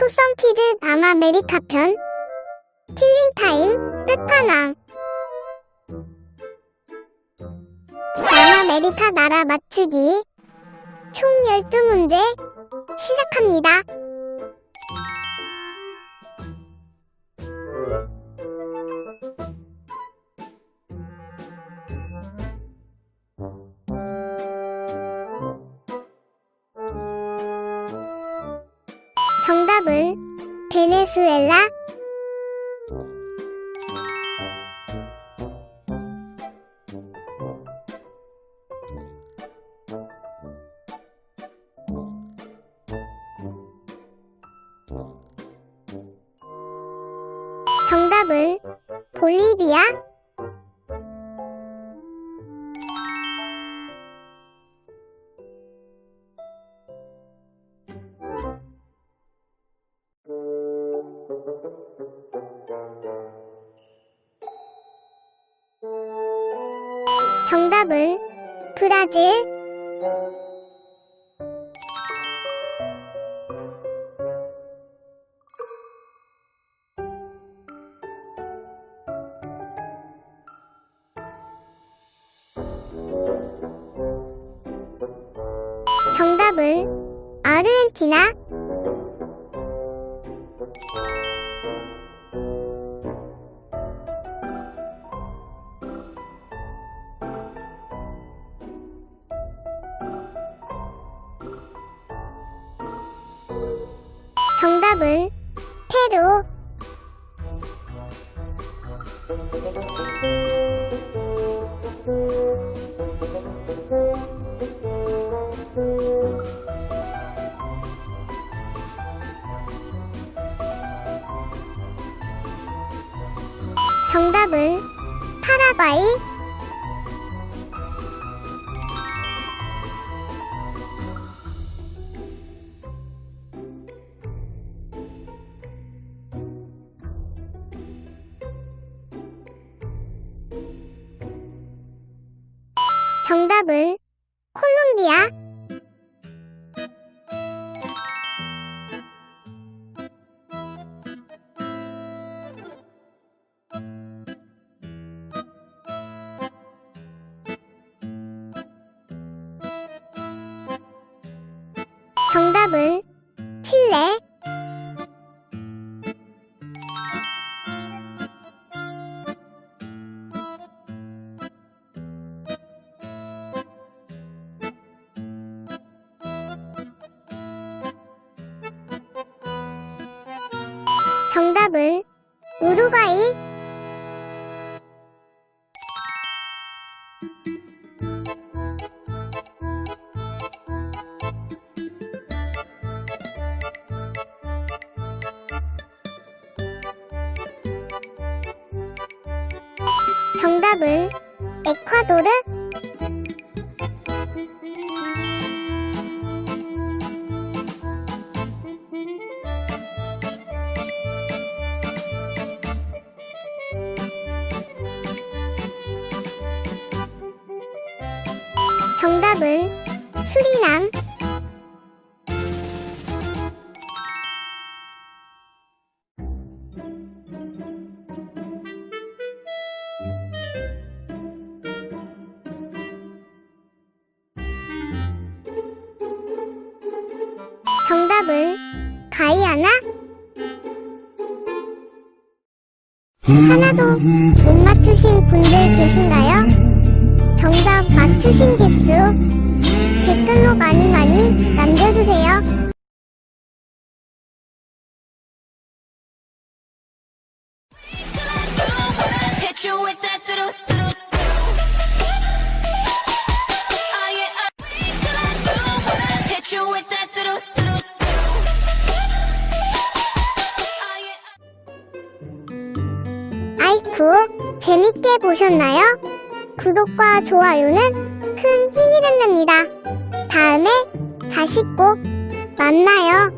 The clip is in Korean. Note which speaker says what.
Speaker 1: 초성 퀴즈 남아메리카 편. 킬링타임 끝판왕. 남아메리카 나라 맞추기. 총 12문제 시작합니다. 정답은 베네수엘라? 정답은 볼리비아 정답은 브라질. 정답은 아르헨티나 정답은 페루. 정답은 파라과이 정답은 콜롬비아. 정답은 칠레 정답은 우루과이. 정답은 에콰도르 수리남 정답은 가이아나 하나도 못 맞추신 분들 계신가요? 정답 맞추신 개수 댓글로 많이 많이 남겨주세요.
Speaker 2: Oh uh, Oh.
Speaker 1: 아이쿠, 재밌게 보셨나요? 구독과 좋아요는 큰 힘이 된답니다. 다음에 다시 꼭 만나요.